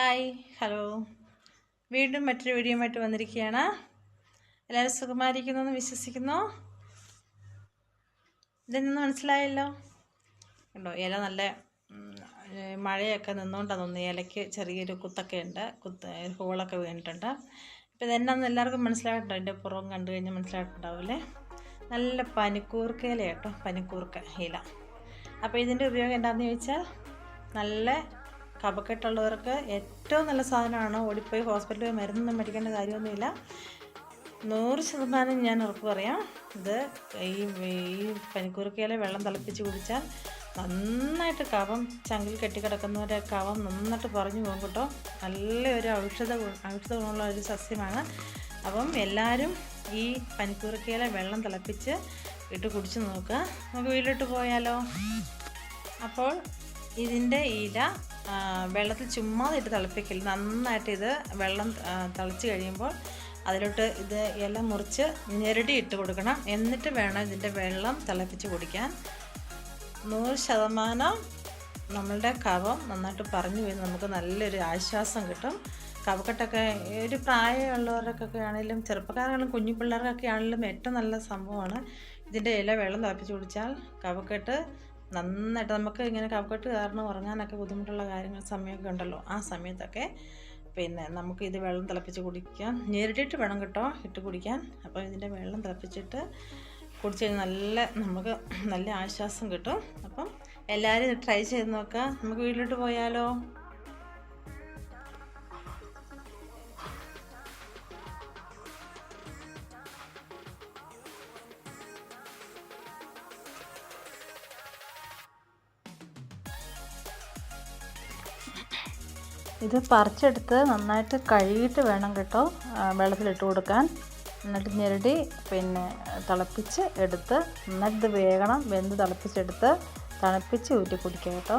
Hi hello. വീണ്ടും മറ്റൊരു വീഡിയോയുമായിട്ട് വന്നിരിക്കുകയാണ്. എല്ലാവരും സുഖമായിരിക്കുന്നു എന്ന് വിശ്വസിക്കുന്നു ഇതെന്ന് മനസ്സിലായല്ലോ? ഉണ്ടോ ഇല നല്ല മഴയൊക്കെ നിന്നുകൊണ്ടാണ് തോന്നുന്നു. ഇലയ്ക്ക് ചെറിയൊരു കുത്തൊക്കെ ഉണ്ട്. കുത്ത് ഹോളൊക്കെ വീണിട്ടുണ്ട്. അപ്പോൾ ഇതെന്നാന്ന് എല്ലാവർക്കും മനസ്സിലായിട്ടുണ്ടോ? എന്റെ പുറം കണ്ടു കഴിഞ്ഞാൽ മനസ്സിലായിട്ടുണ്ടാവില്ലേ നല്ല പനിക്കൂർക്ക ഇല കേട്ടോ പനിക്കൂർക്ക ഇല. അപ്പോൾ ഇതിന്റെ ഉപയോഗം എന്താണെന്ന് ചോദിച്ചാൽ നല്ല കഫക്കെട്ടുള്ളവർക്ക് ഏറ്റവും നല്ല സാധനമാണ് ഓടിപ്പോയി ഹോസ്പിറ്റലിൽ പോയി മരുന്നൊന്നും മേടിക്കേണ്ട കാര്യമൊന്നുമില്ല. നൂറ് ശതമാനം ഞാൻ ഉറപ്പ് പറയാം. ഇത് ഈ ഈ പനിക്കൂർക്കയിലെ വെള്ളം തിളപ്പിച്ച് കുടിച്ചാൽ നന്നായിട്ട് കവം ചങ്കിൽ കെട്ടിക്കിടക്കുന്നവരെ കവം നന്നായിട്ട് പറഞ്ഞു പോകും കേട്ടോ. നല്ല ഒരു ഔഷധ ഔഷധ ഗുണമുള്ള ഒരു സസ്യമാണ്. അപ്പം എല്ലാവരും ഈ പനിക്കൂർക്കയിലെ വെള്ളം തിളപ്പിച്ച് ഇട്ട് കുടിച്ച് നോക്കുക. നമുക്ക് വീട്ടിലോട്ട് പോയാലോ? അപ്പോൾ ഇതിന്റെ ഇല വെള്ളത്തിൽ ചുമ്മാതിട്ട് തിളപ്പിക്കില്ല നന്നായിട്ട് ഇത് വെള്ളം തിളച്ച് കഴിയുമ്പോൾ അതിലോട്ട് ഇത് ഇല മുറിച്ച് ഞെരടി ഇട്ട് കൊടുക്കണം. എന്നിട്ട് വേണം ഇതിന്റെ വെള്ളം തിളപ്പിച്ച് കുടിക്കാൻ. നൂറ് ശതമാനം നമ്മളുടെ കവം നന്നായിട്ട് പറഞ്ഞു പോയി നമുക്ക് നല്ലൊരു ആശ്വാസം കിട്ടും. കവക്കെട്ടൊക്കെ ഒരു പ്രായമുള്ളവർക്കൊക്കെ ആണെങ്കിലും ചെറുപ്പക്കാരാണെങ്കിലും കുഞ്ഞു പിള്ളേർക്കൊക്കെ ആണെങ്കിലും ഏറ്റവും നല്ല സംഭവമാണ് ഇതിന്റെ ഇല വെള്ളം തിളപ്പിച്ച് കുടിച്ചാൽ കഫക്കെട്ട് നന്നായിട്ട് നമുക്ക് ഇങ്ങനെ കഫക്കെട്ട് കാരണം ഉറങ്ങാനൊക്കെ ബുദ്ധിമുട്ടുള്ള കാര്യങ്ങൾ സമയമൊക്കെ ഉണ്ടല്ലോ. ആ സമയത്തൊക്കെ പിന്നെ നമുക്ക് ഇത് വെള്ളം തിളപ്പിച്ച് കുടിക്കാം. നേരിട്ടിട്ട് വേണം കേട്ടോ ഇട്ട് കുടിക്കാൻ. അപ്പോൾ ഇതിന്റെ വെള്ളം തിളപ്പിച്ചിട്ട് കുടിച്ച് നല്ല നമുക്ക് നല്ല ആശ്വാസം കിട്ടും. അപ്പം എല്ലാവരും ട്രൈ ചെയ്ത് നോക്കുക. നമുക്ക് വീട്ടിലോട്ട് പോയാലോ? ഇത് പറിച്ചെടുത്ത് നന്നായിട്ട് കഴുകിയിട്ട് വേണം കേട്ടോ വെള്ളത്തിലിട്ട് കൊടുക്കാൻ. എന്നിട്ട് ഞെരടി പിന്നെ തിളപ്പിച്ച് എടുത്ത് നന്നായിട്ട് ഇത് വേകണം വെന്ത് തിളപ്പിച്ചെടുത്ത് തണുപ്പിച്ച് ഊറ്റി കുടിക്കുക കേട്ടോ.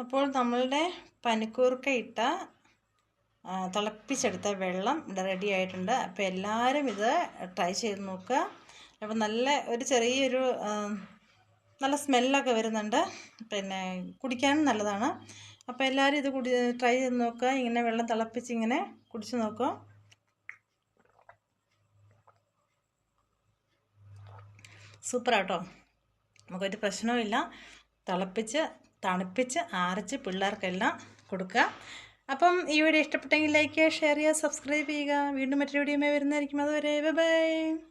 അപ്പോൾ നമ്മളുടെ പനിക്കൂർക്ക ഇട്ട തിളപ്പിച്ചെടുത്ത വെള്ളം ഇവിടെ റെഡി ആയിട്ടുണ്ട്. അപ്പോൾ എല്ലാവരും ഇത് ട്രൈ ചെയ്ത് നോക്കുക. അപ്പോൾ നല്ല ഒരു ചെറിയൊരു നല്ല സ്മെല്ലൊക്കെ വരുന്നുണ്ട്. പിന്നെ കുടിക്കാനും നല്ലതാണ്. അപ്പോൾ എല്ലാവരും ഇത് കുടി ട്രൈ ചെയ്ത് നോക്കുക. ഇങ്ങനെ വെള്ളം തിളപ്പിച്ച് ഇങ്ങനെ കുടിച്ച് നോക്കുക. സൂപ്പറാട്ടോ. നമുക്കൊരു പ്രശ്നവുമില്ല തിളപ്പിച്ച് തണുപ്പിച്ച് ആറിച്ച് പിള്ളേർക്കെല്ലാം കൊടുക്കുക. അപ്പം ഈ വീഡിയോ ഇഷ്ടപ്പെട്ടെങ്കിൽ ലൈക്ക് ചെയ്യുക ഷെയർ ചെയ്യുക സബ്സ്ക്രൈബ് ചെയ്യുക. വീണ്ടും മറ്റൊരു വീഡിയോ വരുന്നതായിരിക്കും. അതുവരെ ബൈ